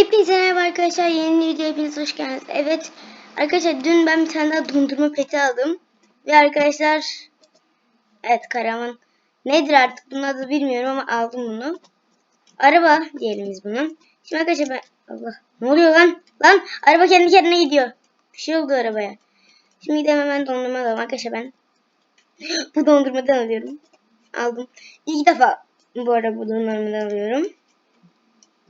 Hepinize merhaba arkadaşlar. Yeni bir videoya hepiniz hoş geldiniz. Evet arkadaşlar dün ben bir tane daha dondurma peti aldım. Ve arkadaşlar evet Karaman nedir artık bunun adı bilmiyorum ama aldım bunu. Araba diyelim biz bunu. Şimdi arkadaşlar ben Allah ne oluyor lan? Lan araba kendi kendine gidiyor. Bir şey oldu arabaya. Şimdi gidelim hemen dondurma alalım arkadaşlar ben. bu dondurmadan alıyorum. Aldım. İlk defa bu arada bu dondurmadan alıyorum.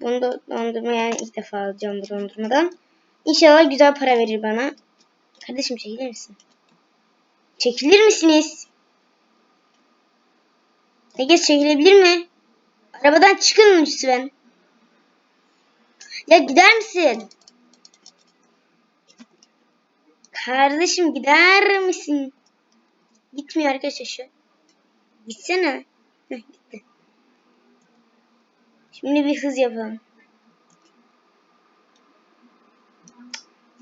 Bunu da dondurma yani ilk defa alacağım bu dondurmadan. İnşallah güzel para verir bana. Kardeşim çekilir misin? Çekilir misiniz? Herkes çekilebilir mi? Arabadan çıkın lütfen. Ya gider misin? Kardeşim gider misin? Gitmiyor arkadaşlar şu. Gitsene. Heh. Şimdi bir hız yapalım.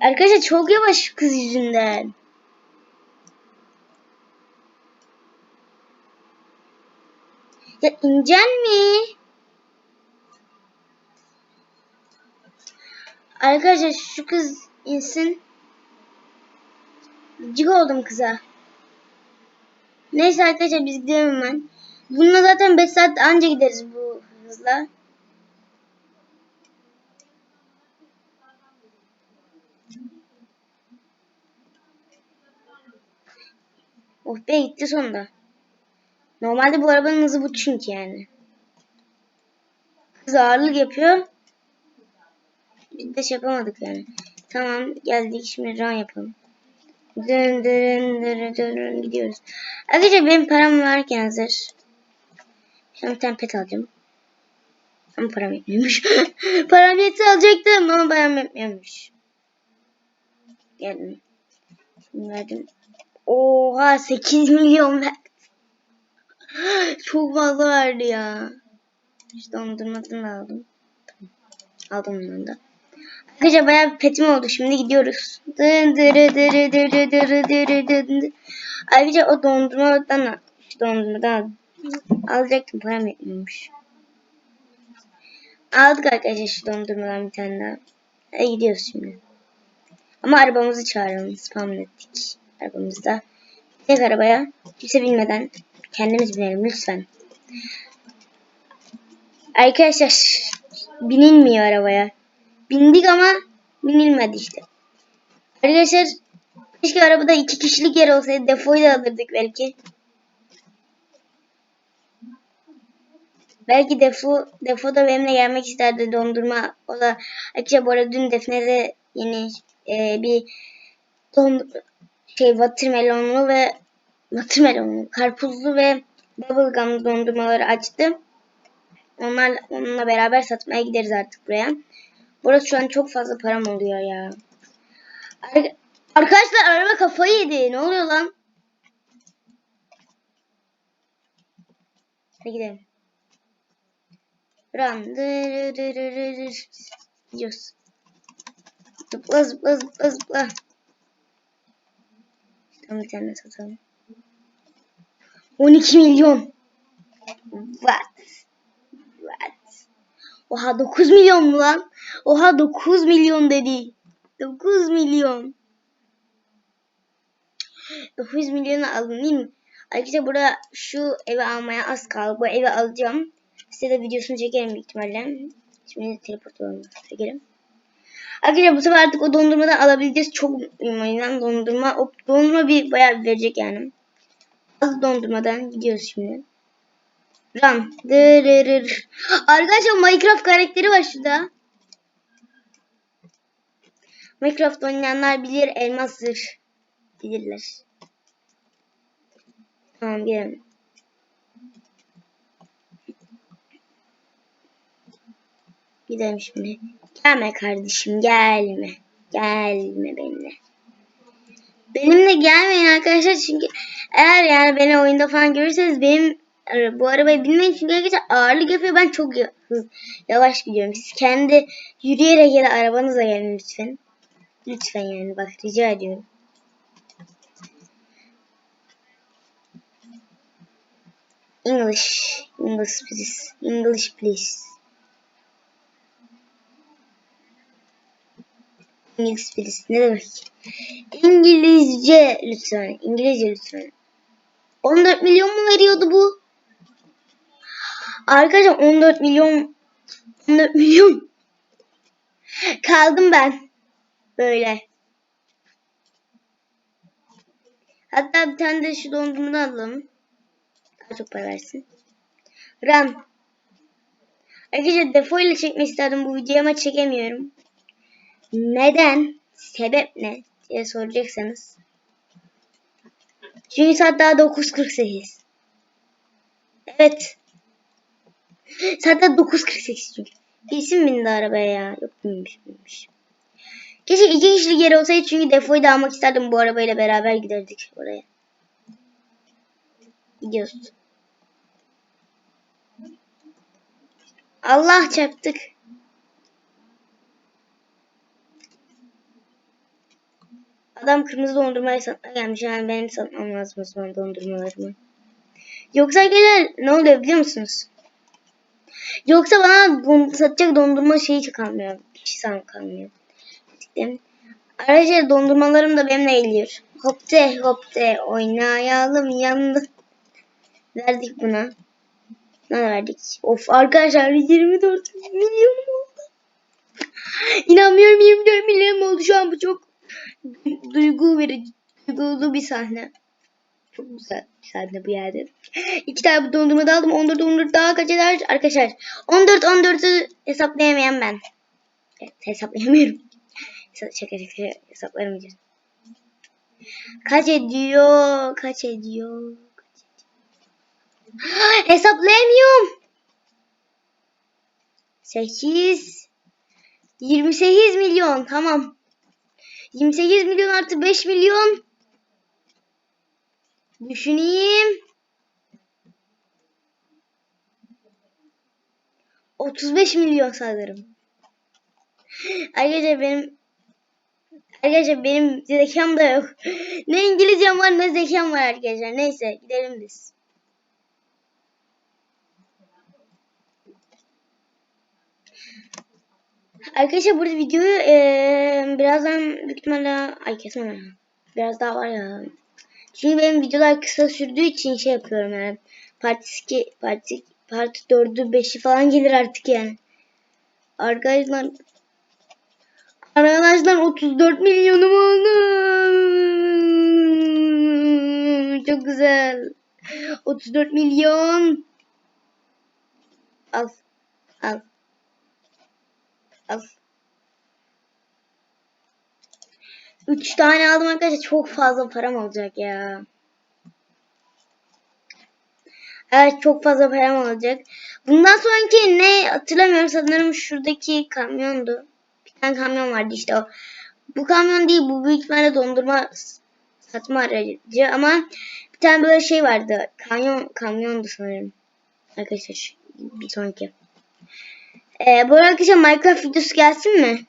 Arkadaşlar çok yavaş kız yüzünden. Ya incen mi? Arkadaşlar şu kız insin. Cık oldum kıza. Neyse arkadaşlar biz gidelim hemen. Bununla zaten 5 saat anca gideriz bu hızla. Oh be gitti sonunda. Normalde bu arabanın hızı bu çünkü yani. Hız ağırlık yapıyor. Biz de şey yapamadık yani. Tamam geldik şimdi run yapalım. Dön dön dön dön gidiyoruz. Arkadaşlar benim param varken hazır. Şimdi bir tane pet alacağım. Ama param yetmiyormuş. param yetse alacaktım ama param yetmiyormuş. Geldim. Şimdi verdim. Oha 8 milyon verdi. Çok fazla verdi ya. İşte dondurmasını aldım. Aldım bunu da. Arkadaşlar bayağı bir petim oldu. Şimdi gidiyoruz. Ayrıca o dondurmadan şu dondurmadan alacaktım. Param yetmiyormuş. Aldık arkadaşlar şu dondurmadan bir tane daha. Hadi gidiyoruz şimdi. Ama arabamızı çağıralım. Spam ettik. Arabamızda. Tek arabaya kimse bilmeden kendimiz binelim lütfen. Arkadaşlar binilmiyor arabaya. Bindik ama binilmedi işte. Arkadaşlar keşke arabada iki kişilik yer olsaydı defoyu da alırdık belki. Belki defo, defo da benimle gelmek isterdi dondurma. O da arkadaşlar bu arada dün Defne'de yeni e, bir dondurma şey watermelonlu ve watermelonlu, karpuzlu ve bubblegum dondurmaları açtı. Onlar onunla beraber satmaya gideriz artık buraya. Burası şu an çok fazla param oluyor ya. Ar Arkadaşlar araba kafayı yedi. Ne oluyor lan? Hadi gidelim. Run. Gidiyoruz. Zıpla zıpla zıpla zıpla. Bir tane satalım. 12 milyon. What? What? Oha 9 milyon mu lan? Oha 9 milyon dedi. 9 milyon. 9 milyonu aldım değil mi? Arkadaşlar burada şu evi almaya az kaldı. Bu evi alacağım. Size de videosunu çekerim büyük ihtimalle. Şimdi teleport olalım. Çekelim. Arkadaşlar bu sefer artık o dondurmadan alabileceğiz. Çok mutluyum dondurma. O dondurma bir bayağı bir verecek yani. Az dondurmadan gidiyoruz şimdi. Run. Dırırır. Arkadaşlar Minecraft karakteri var şurada. Minecraft oynayanlar bilir elmastır. Bilirler. Tamam gidelim. Gidelim şimdi. Gelme kardeşim gelme. Gelme benimle. Benimle gelmeyin arkadaşlar çünkü eğer yani beni oyunda falan görürseniz benim e, bu arabayı binmeyin çünkü arkadaşlar ağırlık yapıyor ben çok yavaş gidiyorum. Siz kendi yürüyerek ya da arabanızla gelin lütfen. Lütfen yani bak rica ediyorum. English. English please. English please. İngiliz birisi. Ne demek? İngilizce lütfen. İngilizce lütfen. 14 milyon mu veriyordu bu? Arkadaşlar 14 milyon 14 milyon kaldım ben böyle. Hatta bir tane de şu dondurmadan alalım. Daha çok para versin. Ram. Arkadaşlar defo ile çekmek isterdim bu videoyu ama çekemiyorum. Neden? Sebep ne? diye soracaksanız. Çünkü saat daha 9.48. Evet. Saat daha 9.48 çünkü. Birisi mi bindi arabaya ya? Yok binmiş binmiş. Keşke iki kişilik yer olsaydı çünkü defoyu da almak isterdim bu arabayla beraber giderdik oraya. Gidiyoruz. Allah çarptık. Adam kırmızı dondurmayı satmaya gelmiş. Yani benim satmam lazım o zaman dondurmalarımı. Yoksa gelir ne oluyor biliyor musunuz? Yoksa bana don satacak dondurma şeyi kalmıyor. Kişi kalmıyor. Dedim. Ayrıca dondurmalarım da benimle geliyor. Hopte hopte oynayalım yandı. Verdik buna. Ne verdik? Of arkadaşlar 24 milyon oldu. İnanmıyorum 24 milyon oldu şu an bu çok duygu verici, duygulu bir sahne. Çok güzel bir sahne bu yerde. İki tane dondurma da aldım. 14 14 daha kaç eder? Arkadaşlar 14 14'ü hesaplayamayan ben. Evet, hesaplayamıyorum. Şaka şaka hesaplarım için. Kaç ediyor? Kaç ediyor? Hesaplayamıyorum. 8 28 milyon tamam. 28 milyon artı 5 milyon. Düşüneyim. 35 milyon sanırım. Arkadaşlar benim Arkadaşlar benim zekam da yok. ne İngilizcem var ne zekam var arkadaşlar. Neyse gidelim biz. Arkadaşlar burada videoyu eee, birazdan büyük ihtimalle ay kesmem Biraz daha var ya. Çünkü benim videolar kısa sürdüğü için şey yapıyorum yani. Part 2, part, part 4'ü 5'i falan gelir artık yani. Arkadaşlar Arkadaşlar 34 milyonum oldu. Çok güzel. 34 milyon. Al. Al. Al. 3 tane aldım arkadaşlar. Çok fazla param olacak ya. Evet çok fazla param olacak. Bundan sonraki ne hatırlamıyorum. Sanırım şuradaki kamyondu. Bir tane kamyon vardı işte o. Bu kamyon değil. Bu büyük ihtimalle dondurma satma aracı ama bir tane böyle şey vardı. Kamyon kamyondu sanırım. Arkadaşlar bir sonraki. Ee, bu arkadaşlar Minecraft videosu gelsin mi?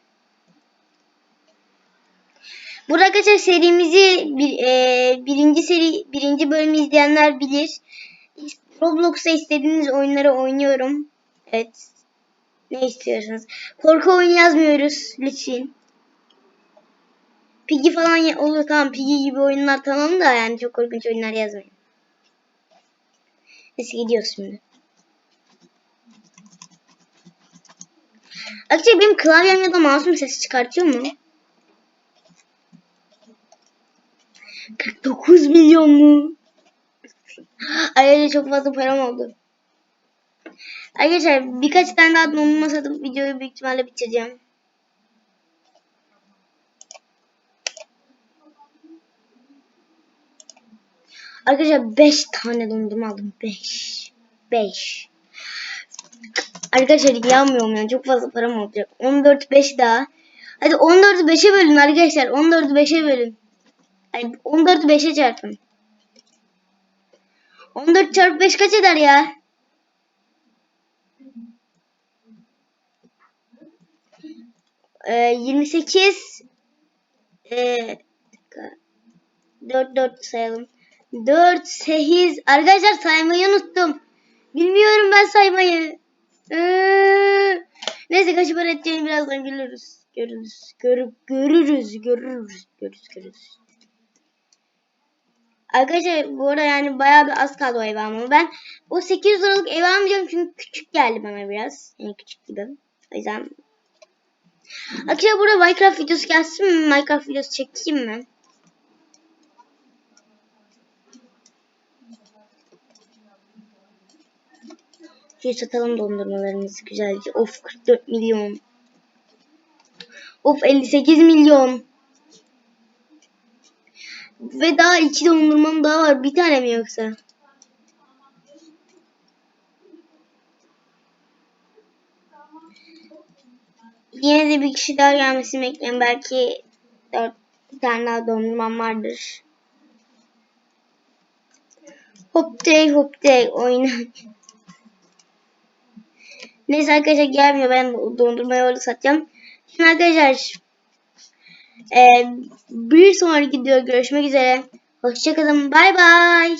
Burada arkadaşlar serimizi bir, e, birinci seri birinci bölümü izleyenler bilir. Roblox'ta istediğiniz oyunları oynuyorum. Evet. Ne istiyorsunuz? Korku oyunu yazmıyoruz lütfen. Piggy falan olur tamam Piggy gibi oyunlar tamam da yani çok korkunç oyunlar yazmayın. Neyse gidiyoruz şimdi. Arkadaşlar benim klavyem ya da mouse'um sesi çıkartıyor mu? 49 milyon mu? Ayrıca çok fazla param oldu. Arkadaşlar birkaç tane daha dondurma satıp videoyu büyük ihtimalle bitireceğim. Arkadaşlar 5 tane dondurma aldım. 5. 5. Arkadaşlar yanmıyorum yani çok fazla param olacak. 14 5 daha. Hadi 14'ü 5'e bölün arkadaşlar. 14'ü 5'e bölün. Hani 14'ü 5'e çarpın. 14 çarpı 5 kaç eder ya? Ee, 28 ee, 4 4 sayalım. 4 8 arkadaşlar saymayı unuttum. Bilmiyorum ben saymayı. Ee, Neyse kaç para edeceğini birazdan görürüz. Görürüz. Görüp görürüz. Görürüz. Görürüz. Görürüz. Arkadaşlar bu arada yani bayağı bir az kaldı o ev almama. Ben o 800 liralık ev almayacağım çünkü küçük geldi bana biraz. Yani küçük gibi. O yüzden. Arkadaşlar burada Minecraft videosu gelsin mi? Minecraft videosu çekeyim mi? Şöyle satalım dondurmalarımızı güzelce. Of 44 milyon. Of 58 milyon. Ve daha iki dondurmam daha var. Bir tane mi yoksa? Yine de bir kişi daha gelmesini bekleyin. Belki dört bir tane daha dondurmam vardır. Hop day hop day oyna. Neyse arkadaşlar gelmiyor. Ben dondurmayı orada satacağım. Şimdi arkadaşlar e, bir sonraki video görüşmek üzere. Hoşçakalın. Bay bay.